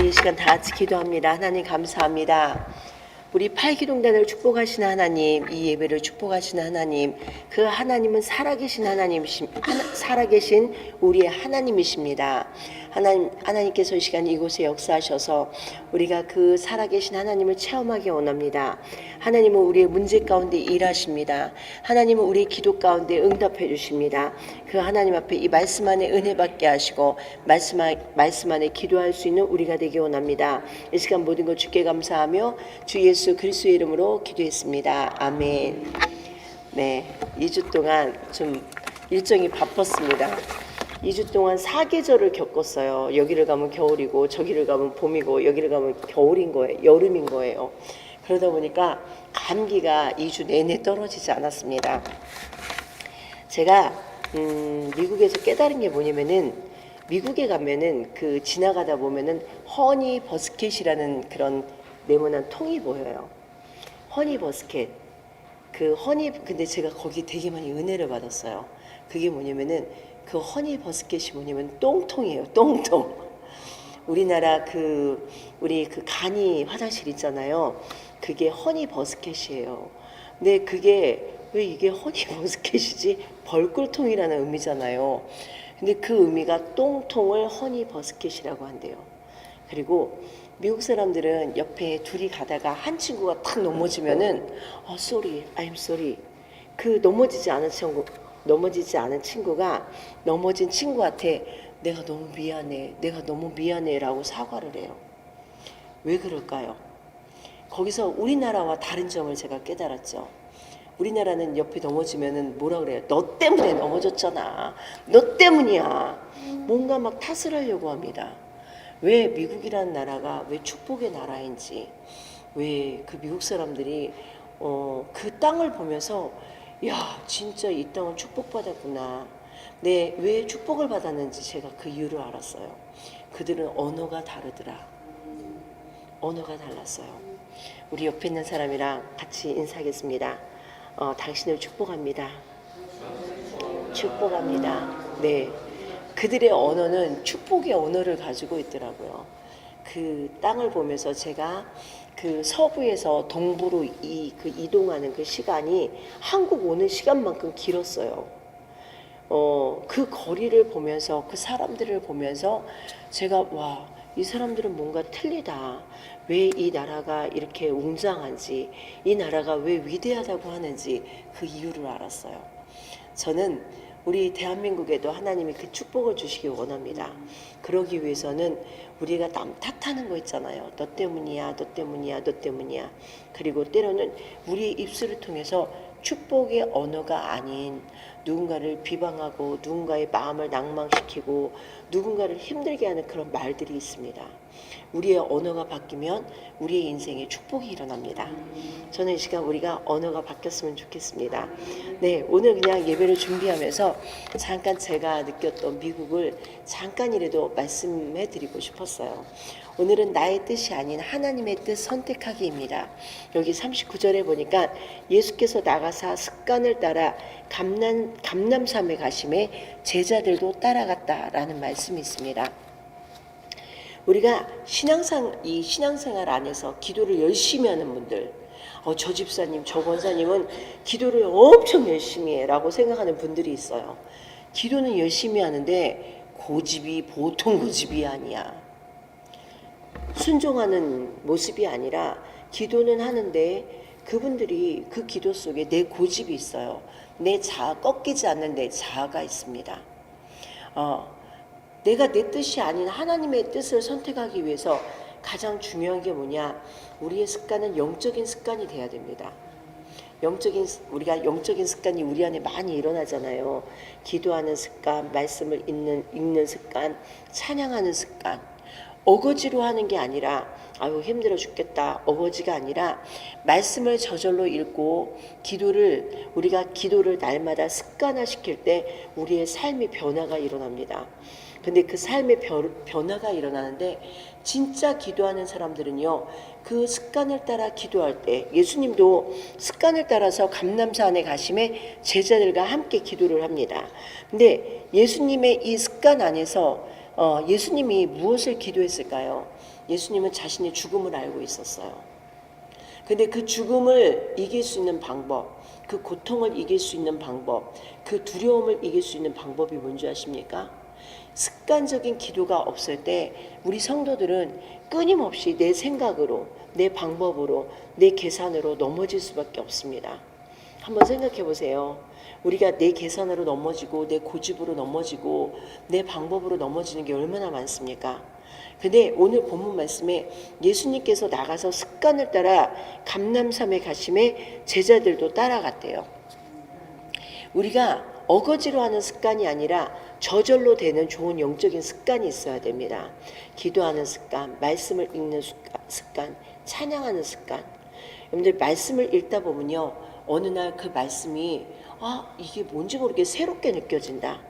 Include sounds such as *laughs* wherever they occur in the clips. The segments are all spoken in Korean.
우리 이 시간 다 같이 기도합니다. 하나님 감사합니다. 우리 팔기동단을 축복하시는 하나님, 이 예배를 축복하시는 하나님, 그 하나님은 살아계신 하나님이심, 하나, 살아계신 우리의 하나님이십니다. 하나님, 하나님께서 이 시간 이곳에 역사하셔서 우리가 그 살아계신 하나님을 체험하기 원합니다. 하나님은 우리의 문제 가운데 일하십니다. 하나님은 우리의 기도 가운데 응답해 주십니다. 그 하나님 앞에 이 말씀 안에 은혜 받게 하시고 말씀, 안- 말씀 안에 기도할 수 있는 우리가 되기 원합니다. 이 시간 모든 것 주께 감사하며 주 예수 그리스도의 이름으로 기도했습니다. 아멘. 네, 2주 동안 좀 일정이 바빴습니다. 2주 동안 사계절을 겪었어요. 여기를 가면 겨울이고 저기를 가면 봄이고 여기를 가면 겨울인 거예요. 여름인 거예요. 그러다 보니까 감기가 2주 내내 떨어지지 않았습니다. 제가 음, 미국에서 깨달은 게 뭐냐면은 미국에 가면은 그 지나가다 보면은 허니 버스켓이라는 그런 네모난 통이 보여요. 허니 버스켓. 그 허니 근데 제가 거기 되게 많이 은혜를 받았어요. 그게 뭐냐면은 그 허니 버스켓이 뭐냐면 똥통이에요. 똥통. 우리나라 그 우리 그 간이 화장실 있잖아요. 그게 허니 버스켓이에요. 근데 그게 왜 이게 허니 *laughs* 버스켓이지? 벌꿀통이라는 의미잖아요. 근데 그 의미가 똥통을 허니 버스켓이라고 한대요. 그리고 미국 사람들은 옆에 둘이 가다가 한 친구가 탁 넘어지면은 어 I'm sorry. 그 넘어지지 않은 친구 넘어지지 않은 친구가 넘어진 친구한테 내가 너무 미안해, 내가 너무 미안해라고 사과를 해요. 왜 그럴까요? 거기서 우리나라와 다른 점을 제가 깨달았죠. 우리나라는 옆에 넘어지면은 뭐라 그래요? 너 때문에 넘어졌잖아. 너 때문이야. 뭔가 막 탓을 하려고 합니다. 왜 미국이라는 나라가 왜 축복의 나라인지, 왜 그 미국 사람들이 어, 그 땅을 보면서 야 진짜 이 땅은 축복받았구나. 네, 왜 축복을 받았는지 제가 그 이유를 알았어요. 그들은 언어가 다르더라. 언어가 달랐어요. 우리 옆에 있는 사람이랑 같이 인사하겠습니다. 어, 당신을 축복합니다. 축복합니다. 네. 그들의 언어는 축복의 언어를 가지고 있더라고요. 그 땅을 보면서 제가 그 서부에서 동부로 이, 그 이동하는 그 시간이 한국 오는 시간만큼 길었어요. 어, 그 거리를 보면서 그 사람들을 보면서 제가 와, 이 사람들은 뭔가 틀리다. 왜 이 나라가 이렇게 웅장한지, 이 나라가 왜 위대하다고 하는지 그 이유를 알았어요. 저는 우리 대한민국에도 하나님이 그 축복을 주시기 원합니다. 그러기 위해서는 우리가 남 탓하는 거 있잖아요. 너 때문이야, 너 때문이야, 너 때문이야. 그리고 때로는 우리의 입술을 통해서 축복의 언어가 아닌 누군가를 비방하고 누군가의 마음을 낭망시키고 누군가를 힘들게 하는 그런 말들이 있습니다. 우리의 언어가 바뀌면 우리의 인생에 축복이 일어납니다. 저는 이 시간 우리가 언어가 바뀌었으면 좋겠습니다. 네, 오늘 그냥 예배를 준비하면서 잠깐 제가 느꼈던 미국을 잠깐이라도 말씀해 드리고 싶었어요. 오늘은 나의 뜻이 아닌 하나님의 뜻 선택하기입니다. 여기 39절에 보니까 예수께서 나가사 습관을 따라 감남, 감남산에 가심에 제자들도 따라갔다라는 말씀이 있습니다. 우리가 신앙상 이 신앙생활 안에서 기도를 열심히 하는 분들, 어, 저 집사님, 저 권사님은 기도를 엄청 열심히 해 라고 생각하는 분들이 있어요. 기도는 열심히 하는데 고집이 보통 고집이 아니야. 순종하는 모습이 아니라 기도는 하는데 그분들이 그 기도 속에 내 고집이 있어요. 내 자아 꺾이지 않는 내 자아가 있습니다. 어, 내가 내 뜻이 아닌 하나님의 뜻을 선택하기 위해서 가장 중요한 게 뭐냐? 우리의 습관은 영적인 습관이 돼야 됩니다. 영적인 우리가 영적인 습관이 우리 안에 많이 일어나잖아요. 기도하는 습관, 말씀을 읽는 읽는 습관, 찬양하는 습관. 어거지로 하는 게 아니라 아유 힘들어 죽겠다 어거지가 아니라 말씀을 저절로 읽고 기도를 우리가 기도를 날마다 습관화 시킬 때 우리의 삶의 변화가 일어납니다. 근데 그 삶의 변, 변화가 일어나는데 진짜 기도하는 사람들은요 그 습관을 따라 기도할 때 예수님도 습관을 따라서 감남산에 가심에 제자들과 함께 기도를 합니다. 근데 예수님의 이 습관 안에서 어, 예수님이 무엇을 기도했을까요? 예수님은 자신의 죽음을 알고 있었어요. 근데 그 죽음을 이길 수 있는 방법, 그 고통을 이길 수 있는 방법, 그 두려움을 이길 수 있는 방법이 뭔지 아십니까? 습관적인 기도가 없을 때 우리 성도들은 끊임없이 내 생각으로, 내 방법으로, 내 계산으로 넘어질 수밖에 없습니다. 한번 생각해 보세요. 우리가 내 계산으로 넘어지고 내 고집으로 넘어지고 내 방법으로 넘어지는 게 얼마나 많습니까? 근데 오늘 본문 말씀에 예수님께서 나가서 습관을 따라 감남산에 가심에 제자들도 따라갔대요. 우리가 어거지로 하는 습관이 아니라 저절로 되는 좋은 영적인 습관이 있어야 됩니다. 기도하는 습관, 말씀을 읽는 습관, 찬양하는 습관. 여러분들 말씀을 읽다 보면요. 어느 날 그 말씀이 아, 이게 뭔지 모르게 새롭게 느껴진다.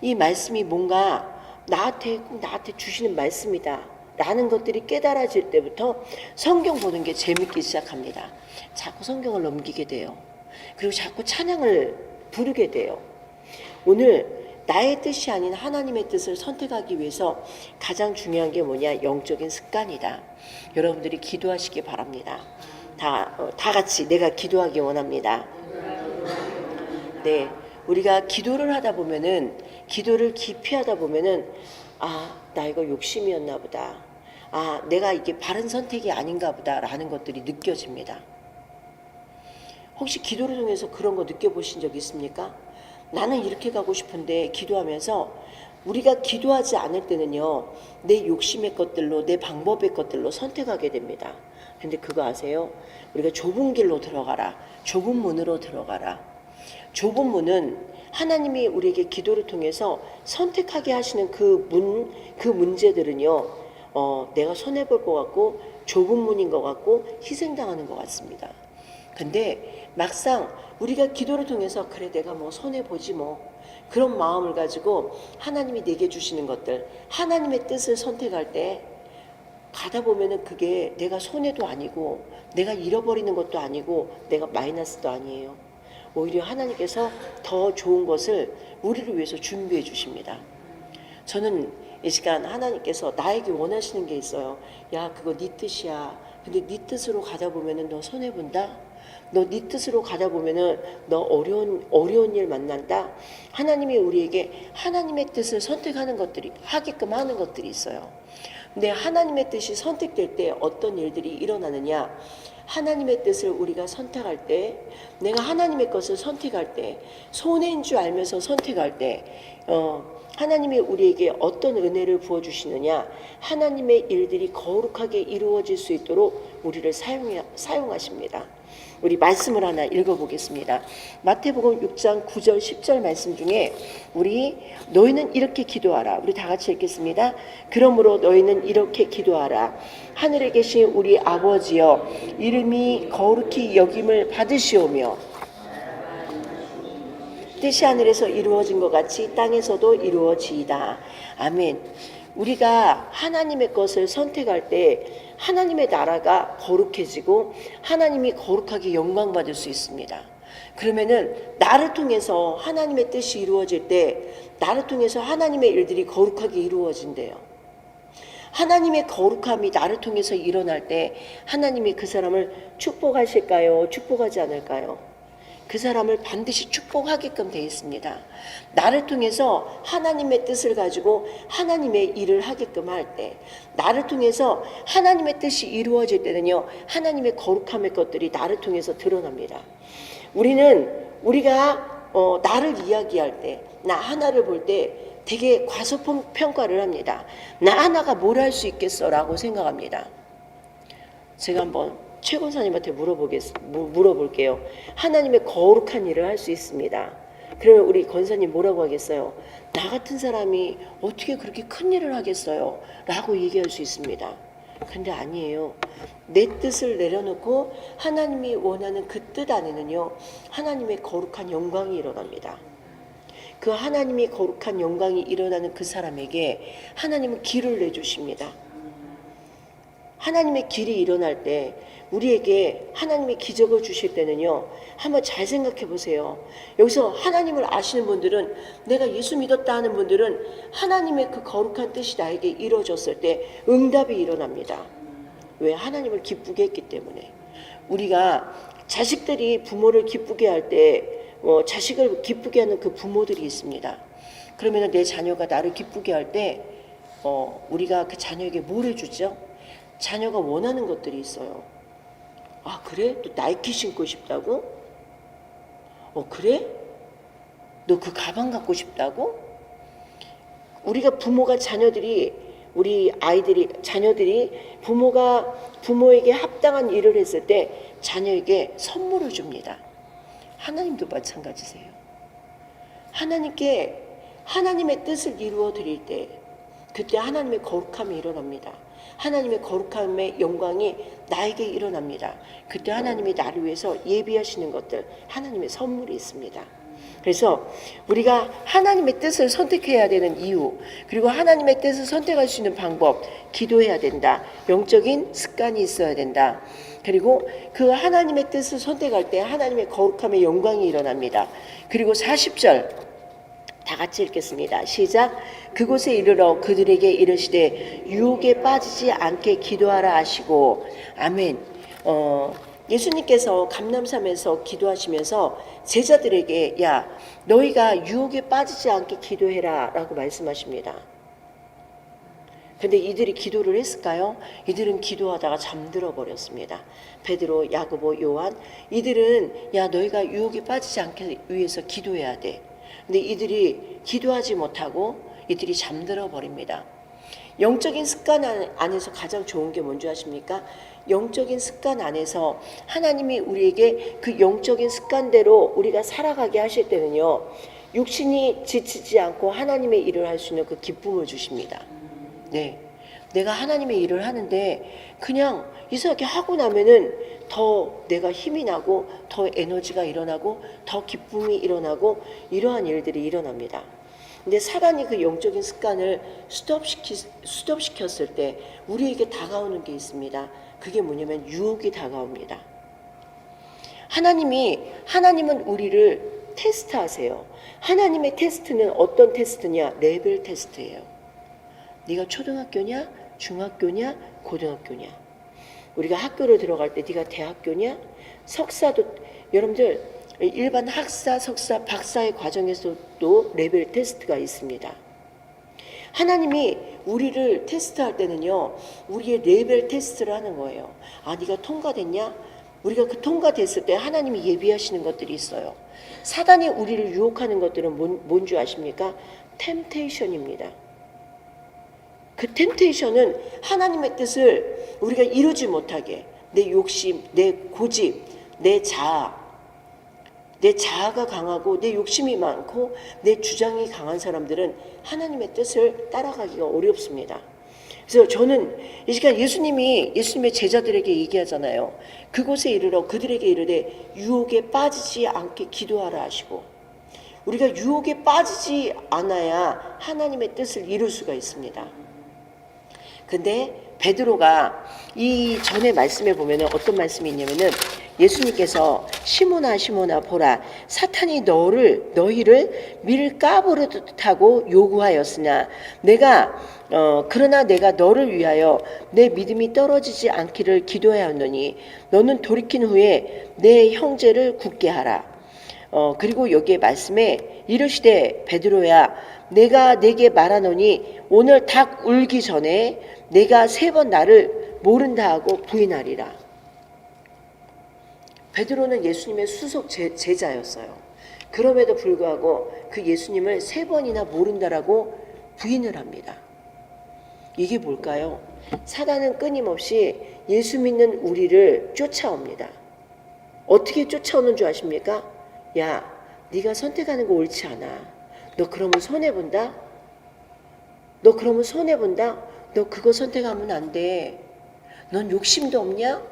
이 말씀이 뭔가 나한테 꼭 나한테 주시는 말씀이다. 라는 것들이 깨달아질 때부터 성경 보는 게 재밌기 시작합니다. 자꾸 성경을 넘기게 돼요. 그리고 자꾸 찬양을 부르게 돼요. 오늘 나의 뜻이 아닌 하나님의 뜻을 선택하기 위해서 가장 중요한 게 뭐냐? 영적인 습관이다. 여러분들이 기도하시기 바랍니다. 다, 어, 다 같이 내가 기도하기 원합니다. 네. 우리가 기도를 하다 보면은, 기도를 깊이 하다 보면은, 아, 나 이거 욕심이었나 보다. 아, 내가 이게 바른 선택이 아닌가 보다. 라는 것들이 느껴집니다. 혹시 기도를 통해서 그런 거 느껴보신 적 있습니까? 나는 이렇게 가고 싶은데 기도하면서 우리가 기도하지 않을 때는요, 내 욕심의 것들로, 내 방법의 것들로 선택하게 됩니다. 근데 그거 아세요? 우리가 좁은 길로 들어가라. 좁은 문으로 들어가라. 좁은 문은 하나님이 우리에게 기도를 통해서 선택하게 하시는 그 문, 그 문제들은요, 어, 내가 손해볼 것 같고, 좁은 문인 것 같고, 희생당하는 것 같습니다. 근데 막상 우리가 기도를 통해서 그래 내가 뭐 손해 보지 뭐 그런 마음을 가지고 하나님이 내게 주시는 것들 하나님의 뜻을 선택할 때 가다 보면은 그게 내가 손해도 아니고 내가 잃어버리는 것도 아니고 내가 마이너스도 아니에요. 오히려 하나님께서 더 좋은 것을 우리를 위해서 준비해 주십니다. 저는 이 시간 하나님께서 나에게 원하시는 게 있어요. 야, 그거 네 뜻이야. 근데 네 뜻으로 가다 보면은 너 손해 본다. 너 네 뜻으로 가다 보면은 너 어려운 어려운 일 만난다. 하나님이 우리에게 하나님의 뜻을 선택하는 것들이 하게끔 하는 것들이 있어요. 근데 하나님의 뜻이 선택될 때 어떤 일들이 일어나느냐? 하나님의 뜻을 우리가 선택할 때, 내가 하나님의 것을 선택할 때, 손해인 줄 알면서 선택할 때, 어, 하나님이 우리에게 어떤 은혜를 부어주시느냐? 하나님의 일들이 거룩하게 이루어질 수 있도록 우리를 사용, 사용하십니다. 우리 말씀을 하나 읽어보겠습니다. 마태복음 6장 9절 10절 말씀 중에 우리 너희는 이렇게 기도하라. 우리 다 같이 읽겠습니다. 그러므로 너희는 이렇게 기도하라. 하늘에 계신 우리 아버지여 이름이 거룩히 여김을 받으시오며 뜻이 하늘에서 이루어진 것 같이 땅에서도 이루어지이다. 아멘. 우리가 하나님의 것을 선택할 때 하나님의 나라가 거룩해지고 하나님이 거룩하게 영광 받을 수 있습니다. 그러면은 나를 통해서 하나님의 뜻이 이루어질 때 나를 통해서 하나님의 일들이 거룩하게 이루어진대요. 하나님의 거룩함이 나를 통해서 일어날 때 하나님이 그 사람을 축복하실까요? 축복하지 않을까요? 그 사람을 반드시 축복하게끔 되어 있습니다. 나를 통해서 하나님의 뜻을 가지고 하나님의 일을 하게끔 할 때, 나를 통해서 하나님의 뜻이 이루어질 때는요, 하나님의 거룩함의 것들이 나를 통해서 드러납니다. 우리는 우리가 어, 나를 이야기할 때, 나 하나를 볼 때 되게 과소평가를 합니다. 나 하나가 뭘 할 수 있겠어라고 생각합니다. 제가 한번 최 권사님한테 물어보겠, 무- 물어볼게요. 하나님의 거룩한 일을 할 수 있습니다. 그러면 우리 권사님 뭐라고 하겠어요? 나 같은 사람이 어떻게 그렇게 큰 일을 하겠어요? 라고 얘기할 수 있습니다. 근데 아니에요. 내 뜻을 내려놓고 하나님이 원하는 그 뜻 안에는요, 하나님의 거룩한 영광이 일어납니다. 그 하나님이 거룩한 영광이 일어나는 그 사람에게 하나님은 길을 내주십니다. 하나님의 길이 일어날 때 우리에게 하나님의 기적을 주실 때는요. 한번 잘 생각해 보세요. 여기서 하나님을 아시는 분들은 내가 예수 믿었다 하는 분들은 하나님의 그 거룩한 뜻이 나에게 이루어졌을 때 응답이 일어납니다. 왜? 하나님을 기쁘게 했기 때문에. 우리가 자식들이 부모를 기쁘게 할 때, 어, 자식을 기쁘게 하는 그 부모들이 있습니다. 그러면 내 자녀가 나를 기쁘게 할 때, 어, 우리가 그 자녀에게 뭘 해주죠? 자녀가 원하는 것들이 있어요. 아, 그래? 너 나이키 신고 싶다고? 어, 그래? 너 그 가방 갖고 싶다고? 우리가 부모가 자녀들이 우리 아이들이 자녀들이 부모가 부모에게 합당한 일을 했을 때 자녀에게 선물을 줍니다. 하나님도 마찬가지세요. 하나님께 하나님의 뜻을 이루어 드릴 때 그때 하나님의 거룩함이 일어납니다. 하나님의 거룩함의 영광이 나에게 일어납니다. 그때 하나님이 나를 위해서 예비하시는 것들 하나님의 선물이 있습니다. 그래서 우리가 하나님의 뜻을 선택해야 되는 이유, 그리고 하나님의 뜻을 선택할 수 있는 방법, 기도해야 된다. 영적인 습관이 있어야 된다. 그리고 그 하나님의 뜻을 선택할 때 하나님의 거룩함의 영광이 일어납니다. 그리고 40절 다 같이 읽겠습니다. 시작. 그곳에 이르러 그들에게 이르시되 유혹에 빠지지 않게 기도하라 하시고 아멘. 어, 예수님께서 감남산에서 기도하시면서 제자들에게 야 너희가 유혹에 빠지지 않게 기도해라라고 말씀하십니다. 근데 이들이 기도를 했을까요? 이들은 기도하다가 잠들어 버렸습니다. 베드로, 야고보, 요한 이들은 야 너희가 유혹에 빠지지 않게 위해서 기도해야 돼. 근데 이들이 기도하지 못하고 이들이 잠들어 버립니다. 영적인 습관 안- 안에서 가장 좋은 게 뭔지 아십니까? 영적인 습관 안에서 하나님이 우리에게 그 영적인 습관대로 우리가 살아가게 하실 때는요. 육신이 지치지 않고 하나님의 일을 할 수 있는 그 기쁨을 주십니다. 네. 내가 하나님의 일을 하는데 그냥 이상하게 하고 나면은 더 내가 힘이 나고 더 에너지가 일어나고 더 기쁨이 일어나고 이러한 일들이 일어납니다. 근데 사단이 그 영적인 습관을 스톱시키, 스톱시켰을 때 우리에게 다가오는 게 있습니다. 그게 뭐냐면 유혹이 다가옵니다. 하나님이 하나님은 우리를 테스트하세요. 하나님의 테스트는 어떤 테스트냐? 레벨 테스트예요. 네가 초등학교냐, 중학교냐, 고등학교냐. 우리가 학교를 들어갈 때 네가 대학교냐, 석사도 여러분들 일반 학사, 석사, 박사의 과정에서도 레벨 테스트가 있습니다. 하나님이 우리를 테스트할 때는요, 우리의 레벨 테스트를 하는 거예요. 아, 네가 통과됐냐? 우리가 그 통과됐을 때 하나님이 예비하시는 것들이 있어요. 사단이 우리를 유혹하는 것들은 뭔, 뭔지 아십니까? 템테이션입니다. 그 템테이션은 하나님의 뜻을 우리가 이루지 못하게 내 욕심, 내 고집, 내 자아, 내 자아가 강하고 내 욕심이 많고 내 주장이 강한 사람들은 하나님의 뜻을 따라가기가 어렵습니다. 그래서 저는 이 시간 예수님이 예수님의 제자들에게 얘기하잖아요. 그곳에 이르러 그들에게 이르되 유혹에 빠지지 않게 기도하라 하시고 우리가 유혹에 빠지지 않아야 하나님의 뜻을 이룰 수가 있습니다. 근데 베드로가 이 전에 말씀에 보면은 어떤 말씀이 있냐면은 예수님께서 시몬아 시몬아 보라 사탄이 너를 너희를 밀 까 부르듯하고 요구하였으나 내가 어 그러나 내가 너를 위하여 내 믿음이 떨어지지 않기를 기도하였노니 너는 돌이킨 후에 내 형제를 굳게 하라. 어 그리고 여기에 말씀에 이르시되 베드로야 내가 내게 말하노니 오늘 닭 울기 전에 내가 세 번 나를 모른다 하고 부인하리라. 베드로는 예수님의 제, 제자였어요. 그럼에도 불구하고 그 예수님을 세 번이나 모른다라고 부인을 합니다. 이게 뭘까요? 사단은 끊임없이 예수 믿는 우리를 쫓아옵니다. 어떻게 쫓아오는 줄 아십니까? 야, 네가 선택하는 거 옳지 않아. 너 그러면 손해 본다. 너 그러면 손해 본다. 너 그거 선택하면 안 돼. 넌 욕심도 없냐?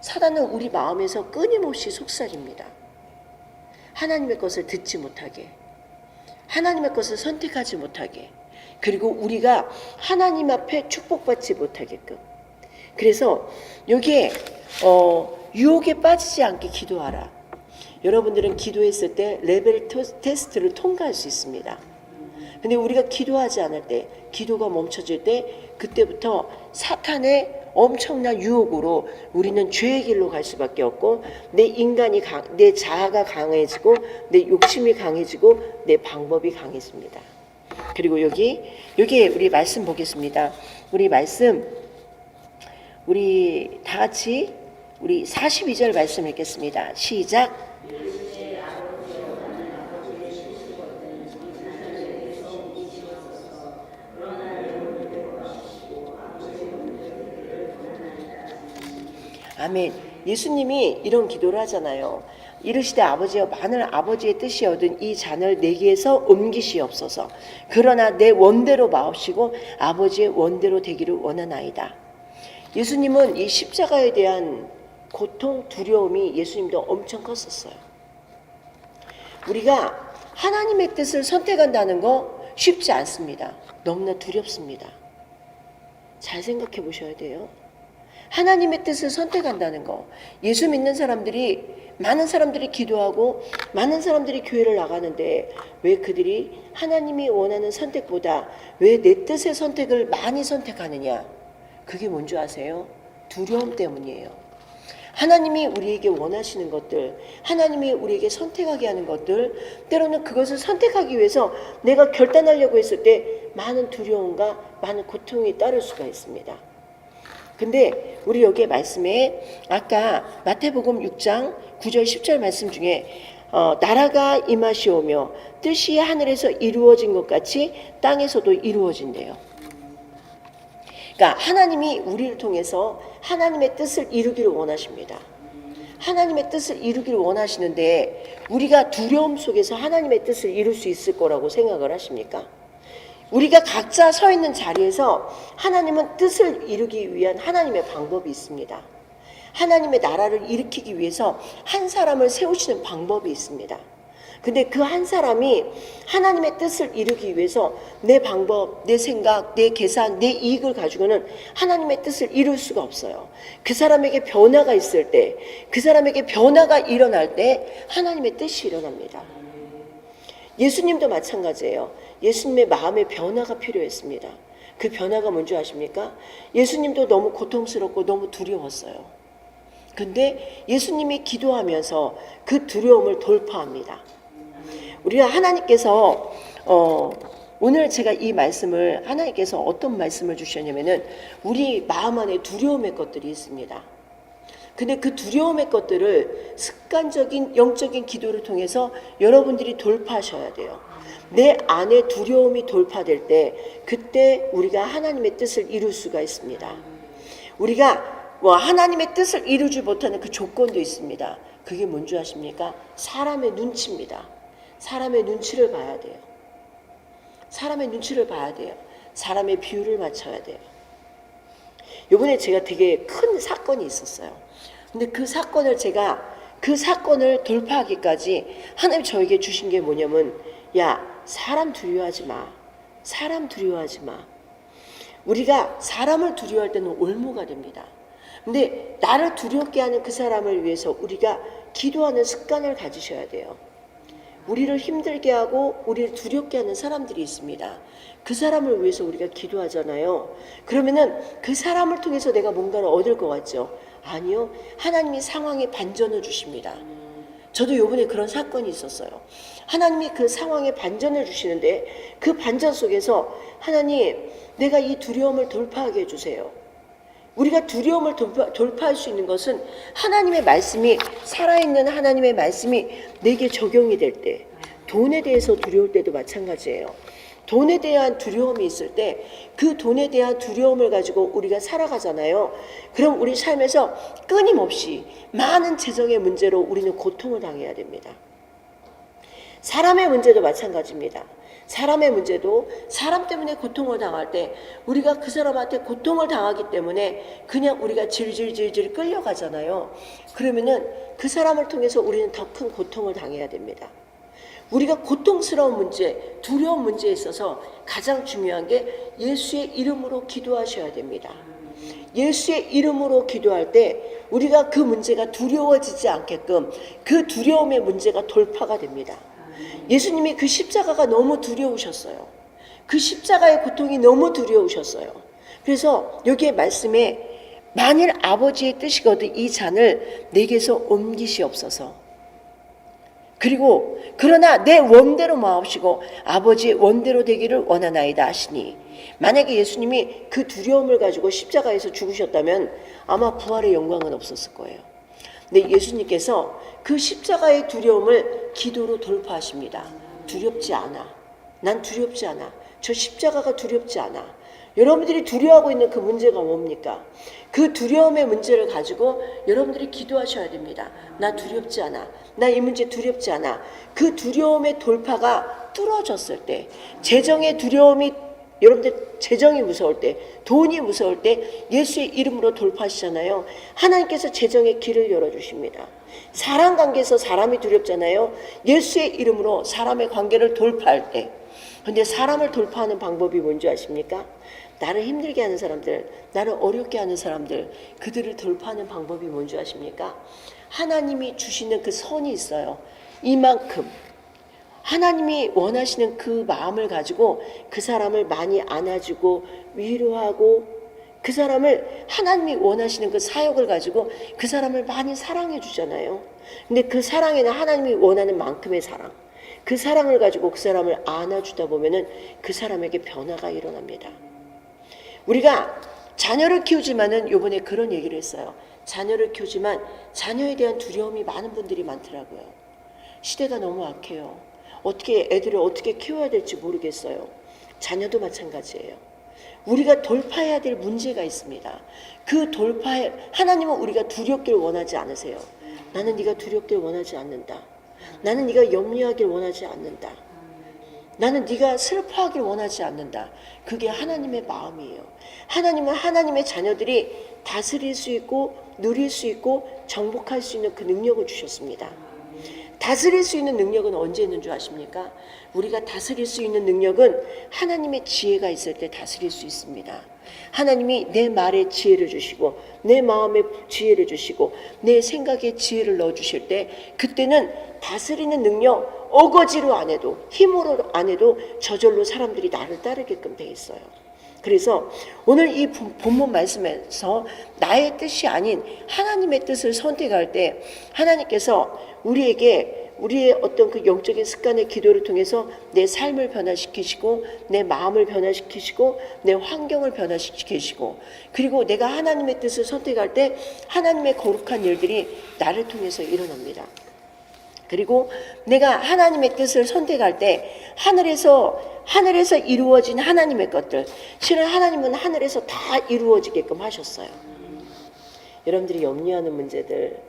사단은 우리 마음에서 끊임없이 속삭입니다. 하나님의 것을 듣지 못하게, 하나님의 것을 선택하지 못하게, 그리고 우리가 하나님 앞에 축복받지 못하게끔. 그래서 여기에 어, 유혹에 빠지지 않게 기도하라. 여러분들은 기도했을 때 레벨 토- 테스트를 통과할 수 있습니다. 근데 우리가 기도하지 않을 때, 기도가 멈춰질 때, 그때부터 사탄의 엄청난 유혹으로 우리는 죄의 길로 갈 수밖에 없고, 내 인간이 강, 내 자아가 강해지고, 내 욕심이 강해지고, 내 방법이 강해집니다. 그리고 여기, 여기에 우리 말씀 보겠습니다. 우리 말씀, 우리 다 같이 우리 42절 말씀 읽겠습니다. 시작. 아멘. 예수님이 이런 기도를 하잖아요. 이르시되 아버지여 만일 아버지의 뜻이 얻은 이 잔을 내게에서 옮기시옵소서. 그러나 내 원대로 마옵시고 아버지의 원대로 되기를 원하나이다. 예수님은 이 십자가에 대한 고통, 두려움이 예수님도 엄청 컸었어요. 우리가 하나님의 뜻을 선택한다는 거 쉽지 않습니다. 너무나 두렵습니다. 잘 생각해 보셔야 돼요. 하나님의 뜻을 선택한다는 거. 예수 믿는 사람들이 많은 사람들이 기도하고 많은 사람들이 교회를 나가는데 왜 그들이 하나님이 원하는 선택보다 왜 내 뜻의 선택을 많이 선택하느냐? 그게 뭔지 아세요? 두려움 때문이에요. 하나님이 우리에게 원하시는 것들, 하나님이 우리에게 선택하게 하는 것들, 때로는 그것을 선택하기 위해서 내가 결단하려고 했을 때 많은 두려움과 많은 고통이 따를 수가 있습니다. 근데 우리 여기 말씀에 아까 마태복음 6장 9절 10절 말씀 중에 어, 나라가 임하시오며 뜻이 하늘에서 이루어진 것 같이 땅에서도 이루어진대요. 그러니까 하나님이 우리를 통해서 하나님의 뜻을 이루기를 원하십니다. 하나님의 뜻을 이루기를 원하시는데 우리가 두려움 속에서 하나님의 뜻을 이룰 수 있을 거라고 생각을 하십니까? 우리가 각자 서 있는 자리에서 하나님은 뜻을 이루기 위한 하나님의 방법이 있습니다. 하나님의 나라를 일으키기 위해서 한 사람을 세우시는 방법이 있습니다. 근데 그 한 사람이 하나님의 뜻을 이루기 위해서 내 방법, 내 생각, 내 계산, 내 이익을 가지고는 하나님의 뜻을 이룰 수가 없어요. 그 사람에게 변화가 있을 때, 그 사람에게 변화가 일어날 때 하나님의 뜻이 일어납니다. 예수님도 마찬가지예요. 예수님의 마음의 변화가 필요했습니다. 그 변화가 뭔지 아십니까? 예수님도 너무 고통스럽고 너무 두려웠어요. 근데 예수님이 기도하면서 그 두려움을 돌파합니다. 우리가 하나님께서 어, 오늘 제가 이 말씀을 하나님께서 어떤 말씀을 주셨냐면은 우리 마음 안에 두려움의 것들이 있습니다. 근데 그 두려움의 것들을 습관적인 영적인 기도를 통해서 여러분들이 돌파하셔야 돼요. 내 안에 두려움이 돌파될 때 그때 우리가 하나님의 뜻을 이룰 수가 있습니다. 우리가 뭐 하나님의 뜻을 이루지 못하는 그 조건도 있습니다. 그게 뭔지 아십니까? 사람의 눈치입니다. 사람의 눈치를 봐야 돼요. 사람의 눈치를 봐야 돼요. 사람의 비율을 맞춰야 돼요. 요번에 제가 되게 큰 사건이 있었어요. 근데 그 사건을 제가 그 사건을 돌파하기까지 하나님 저에게 주신 게 뭐냐면 야 사람 두려워하지 마. 사람 두려워하지 마. 우리가 사람을 두려워할 때는 올무가 됩니다. 근데 나를 두렵게 하는 그 사람을 위해서 우리가 기도하는 습관을 가지셔야 돼요. 우리를 힘들게 하고 우리를 두렵게 하는 사람들이 있습니다. 그 사람을 위해서 우리가 기도하잖아요. 그러면은 그 사람을 통해서 내가 뭔가를 얻을 것 같죠? 아니요. 하나님이 상황에 반전을 주십니다. 저도 요번에 그런 사건이 있었어요. 하나님이 그 상황에 반전을 주시는데 그 반전 속에서 하나님 내가 이 두려움을 돌파하게 해주세요. 우리가 두려움을 돌파, 돌파 할 수 있는 것은 하나님의 말씀이 살아있는 하나님의 말씀이 내게 적용이 될 때, 돈에 대해서 두려울 때도 마찬가지예요. 돈에 대한 두려움이 있을 때 그 돈에 대한 두려움을 가지고 우리가 살아가잖아요. 그럼 우리 삶에서 끊임없이 많은 재정의 문제로 우리는 고통을 당해야 됩니다. 사람의 문제도 마찬가지입니다. 사람의 문제도 사람 때문에 고통을 당할 때 우리가 그 사람한테 고통을 당하기 때문에 그냥 우리가 질질질질 끌려가잖아요. 그러면은 그 사람을 통해서 우리는 더 큰 고통을 당해야 됩니다. 우리가 고통스러운 문제, 두려운 문제에 있어서 가장 중요한 게 예수의 이름으로 기도하셔야 됩니다. 예수의 이름으로 기도할 때 우리가 그 문제가 두려워지지 않게끔 그 두려움의 문제가 돌파가 됩니다. 예수님이 그 십자가가 너무 두려우셨어요. 그 십자가의 고통이 너무 두려우셨어요. 그래서 여기에 말씀에 만일 아버지의 뜻이거든 이 잔을 내게서 옮기시옵소서. 그리고 그러나 내 원대로 마옵시고 아버지의 원대로 되기를 원하나이다 하시니 만약에 예수님이 그 두려움을 가지고 십자가에서 죽으셨다면 아마 부활의 영광은 없었을 거예요. 근데 예수님께서 그 십자가의 두려움을 기도로 돌파하십니다. 두렵지 않아. 난 두렵지 않아. 저 십자가가 두렵지 않아. 여러분들이 두려워하고 있는 그 문제가 뭡니까? 그 두려움의 문제를 가지고 여러분들이 기도하셔야 됩니다. 나 두렵지 않아. 나 이 문제 두렵지 않아. 그 두려움의 돌파가 뚫어졌을 때, 재정의 두려움이 여러분들 재정이 무서울 때, 돈이 무서울 때 예수의 이름으로 돌파하시잖아요. 하나님께서 재정의 길을 열어주십니다. 사람 관계에서 사람이 두렵잖아요. 예수의 이름으로 사람의 관계를 돌파할 때. 근데 사람을 돌파하는 방법이 뭔지 아십니까? 나를 힘들게 하는 사람들, 나를 어렵게 하는 사람들, 그들을 돌파하는 방법이 뭔지 아십니까? 하나님이 주시는 그 선이 있어요. 이만큼. 하나님이 원하시는 그 마음을 가지고 그 사람을 많이 안아주고 위로하고 그 사람을 하나님이 원하시는 그 사역을 가지고 그 사람을 많이 사랑해 주잖아요. 근데 그 사랑에는 하나님이 원하는 만큼의 사랑. 그 사랑을 가지고 그 사람을 안아주다 보면은 그 사람에게 변화가 일어납니다. 우리가 자녀를 키우지만은 요번에 그런 얘기를 했어요. 자녀를 키우지만 자녀에 대한 두려움이 많은 분들이 많더라고요. 시대가 너무 악해요. 어떻게 애들을 어떻게 키워야 될지 모르겠어요. 자녀도 마찬가지예요. 우리가 돌파해야 될 문제가 있습니다. 그 돌파에 하나님은 우리가 두렵길 원하지 않으세요. 나는 네가 두렵길 원하지 않는다. 나는 네가 염려하길 원하지 않는다. 나는 네가 슬퍼하길 원하지 않는다. 그게 하나님의 마음이에요. 하나님은 하나님의 자녀들이 다스릴 수 있고 누릴 수 있고 정복할 수 있는 그 능력을 주셨습니다. 다스릴 수 있는 능력은 언제 있는 줄 아십니까? 우리가 다스릴 수 있는 능력은 하나님의 지혜가 있을 때 다스릴 수 있습니다. 하나님이 내 말에 지혜를 주시고 내 마음에 지혜를 주시고 내 생각에 지혜를 넣어 주실 때 그때는 다스리는 능력 어거지로 안 해도 힘으로 안 해도 저절로 사람들이 나를 따르게끔 돼 있어요. 그래서 오늘 이 본- 본문 말씀에서 나의 뜻이 아닌 하나님의 뜻을 선택할 때 하나님께서 우리에게 우리의 어떤 그 영적인 습관의 기도를 통해서 내 삶을 변화시키시고 내 마음을 변화시키시고 내 환경을 변화시키시고 그리고 내가 하나님의 뜻을 선택할 때 하나님의 거룩한 일들이 나를 통해서 일어납니다. 그리고 내가 하나님의 뜻을 선택할 때 하늘에서 하늘에서 이루어진 하나님의 것들 실은 하나님은 하늘에서 다 이루어지게끔 하셨어요. 여러분들이 염려하는 문제들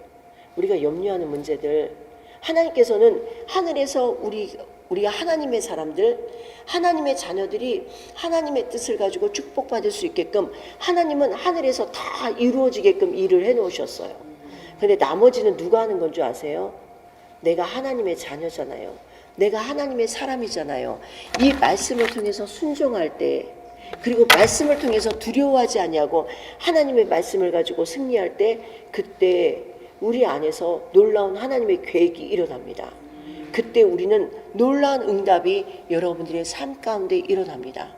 우리가 염려하는 문제들 하나님께서는 하늘에서 우리 우리가 하나님의 사람들 하나님의 자녀들이 하나님의 뜻을 가지고 축복받을 수 있게끔 하나님은 하늘에서 다 이루어지게끔 일을 해 놓으셨어요. 근데 나머지는 누가 하는 건 줄 아세요? 내가 하나님의 자녀잖아요. 내가 하나님의 사람이잖아요. 이 말씀을 통해서 순종할 때 그리고 말씀을 통해서 두려워하지 아니하고 하나님의 말씀을 가지고 승리할 때 그때 우리 안에서 놀라운 하나님의 계획이 일어납니다. 그때 우리는 놀라운 응답이 여러분들의 삶 가운데 일어납니다.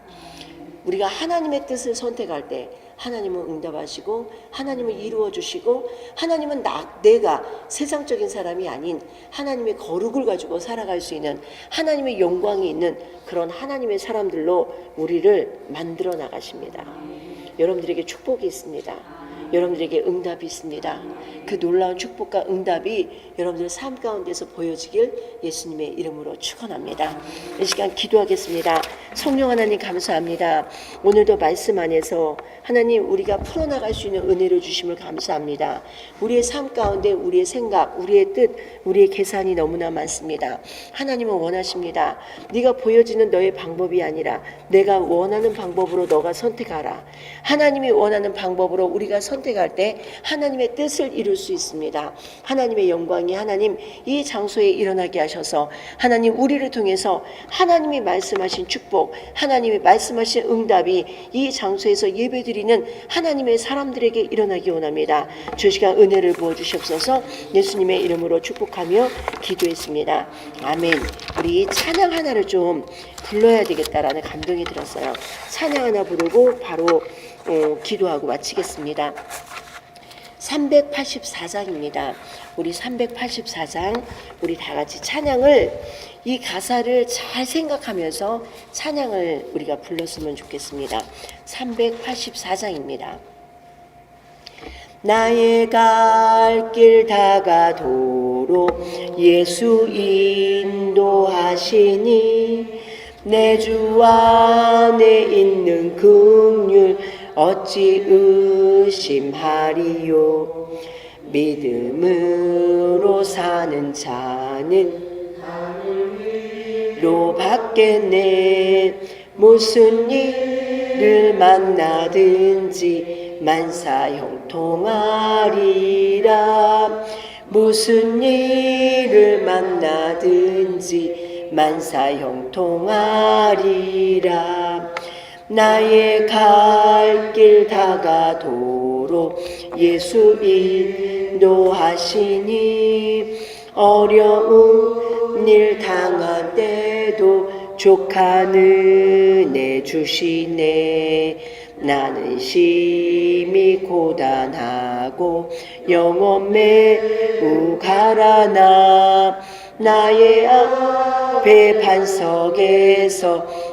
우리가 하나님의 뜻을 선택할 때 하나님은 응답하시고 하나님은 이루어 주시고 하나님은 나 내가 세상적인 사람이 아닌 하나님의 거룩을 가지고 살아갈 수 있는 하나님의 영광이 있는 그런 하나님의 사람들로 우리를 만들어 나가십니다. 여러분들에게 축복이 있습니다. 여러분들에게 응답이 있습니다. 그 놀라운 축복과 응답이 여러분들 삶 가운데서 보여지길 예수님의 이름으로 축원합니다. 이 시간 기도하겠습니다. 성령 하나님 감사합니다. 오늘도 말씀 안에서 하나님 우리가 풀어나갈 수 있는 은혜를 주심을 감사합니다. 우리의 삶 가운데 우리의 생각, 우리의 뜻, 우리의 계산이 너무나 많습니다. 하나님은 원하십니다. 네가 보여지는 너의 방법이 아니라 내가 원하는 방법으로 너가 선택하라. 하나님이 원하는 방법으로 우리가 선택 선택할 때 하나님의 뜻을 이룰 수 있습니다. 하나님의 영광이 하나님 이 장소에 일어나게 하셔서 하나님 우리를 통해서 하나님이 말씀하신 축복, 하나님이 말씀하신 응답이 이 장소에서 예배드리는 하나님의 사람들에게 일어나기 원합니다. 주 시간 은혜를 부어 주시옵소서. 예수님의 이름으로 축복하며 기도했습니다. 아멘. 우리 찬양 하나를 좀 불러야 되겠다라는 감동이 들었어요. 찬양 하나 부르고 바로 어, 기도하고 마치겠습니다. 384장입니다. 우리 384장 우리 다 같이 찬양을 이 가사를 잘 생각하면서 찬양을 우리가 불렀으면 좋겠습니다. 384장입니다. 나의 갈 길 다가도록 예수 인도하시니 내 주 안에 있는 긍휼 어찌 의심하리요? 믿음으로 사는 자는 로 받겠네 무슨 일을 만나든지 만사 형통하리라. 무슨 일을 만나든지 만사 형통하리라 나의 갈 길 다가도록 예수 인도하시니 어려운 일 당한 때도 족하는 내 주시네. 나는 심히 고단하고 영원 매우 가라나. 나의 앞에 반석에서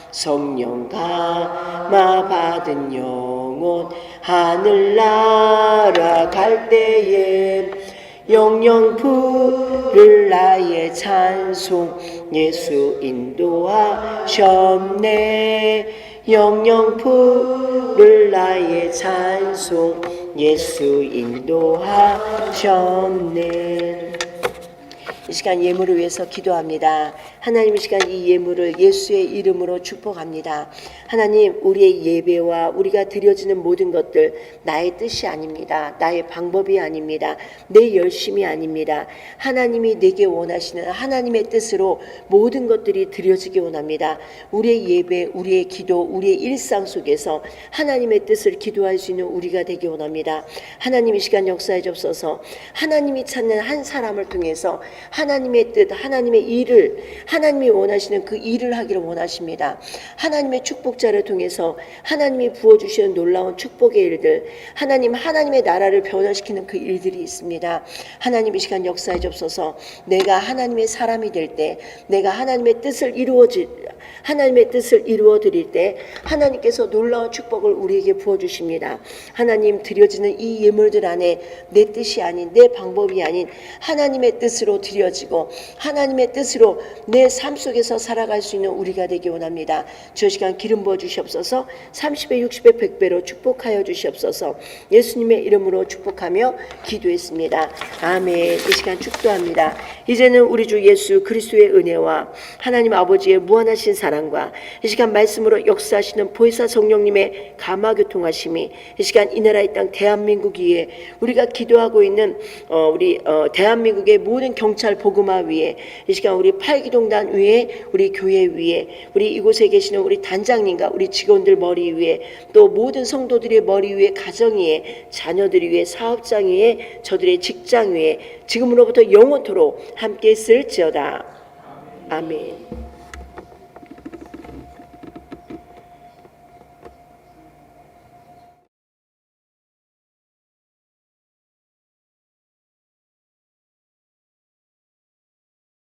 성령 감화 받은 영혼 하늘나라 갈 때에 영영 부를 나의 찬송 예수 인도하셨네. 영영 부를 나의 찬송 예수 인도하셨네 이 시간 예물을 위해서 기도합니다. 하나님 이 시간 이 예물을 예수의 이름으로 축복합니다. 하나님 우리의 예배와 우리가 드려지는 모든 것들 나의 뜻이 아닙니다. 나의 방법이 아닙니다. 내 열심이 아닙니다. 하나님이 내게 원하시는 하나님의 뜻으로 모든 것들이 드려지기 원합니다. 우리의 예배, 우리의 기도, 우리의 일상 속에서 하나님의 뜻을 기도할 수 있는 우리가 되기 원합니다. 하나님 이 시간 역사해 주옵소서. 하나님이 찾는 한 사람을 통해서 하나님의 뜻, 하나님의 일을 하나님이 원하시는 그 일을 하기를 원하십니다. 하나님의 축복자를 통해서 하나님이 부어 주시는 놀라운 축복의 일들, 하나님 하나님의 나라를 변화시키는 그 일들이 있습니다. 하나님 이 시간 역사해 주옵소서. 내가 하나님의 사람이 될 때, 내가 하나님의 뜻을 이루어지 하나님의 뜻을 이루어 드릴 때 하나님께서 놀라운 축복을 우리에게 부어 주십니다. 하나님 드려지는 이 예물들 안에 내 뜻이 아닌 내 방법이 아닌 하나님의 뜻으로 드려지고 하나님의 뜻으로 내 삶 속에서 살아갈 수 있는 우리가 되기 원합니다. 저 시간 기름 부어 주시옵소서. 30배, 60배, 100배로 축복하여 주시옵소서. 예수님의 이름으로 축복하며 기도했습니다. 아멘. 이 시간 축도합니다. 이제는 우리 주 예수 그리스도의 은혜와 하나님 아버지의 무한하신 사랑 과 이 시간 말씀으로 역사하시는 보혜사 성령님의 감화 교통하심이 이 시간 이 나라의 땅 대한민국 위에 우리가 기도하고 있는 어, 우리 어, 대한민국의 모든 경찰 복음화 위에 이 시간 우리 팔기동단 위에 우리 교회 위에 우리 이곳에 계시는 우리 단장님과 우리 직원들 머리 위에 또 모든 성도들의 머리 위에 가정 위에 자녀들 위에 사업장 위에 저들의 직장 위에 지금으로부터 영원토록 함께 쓸지어다. 아멘.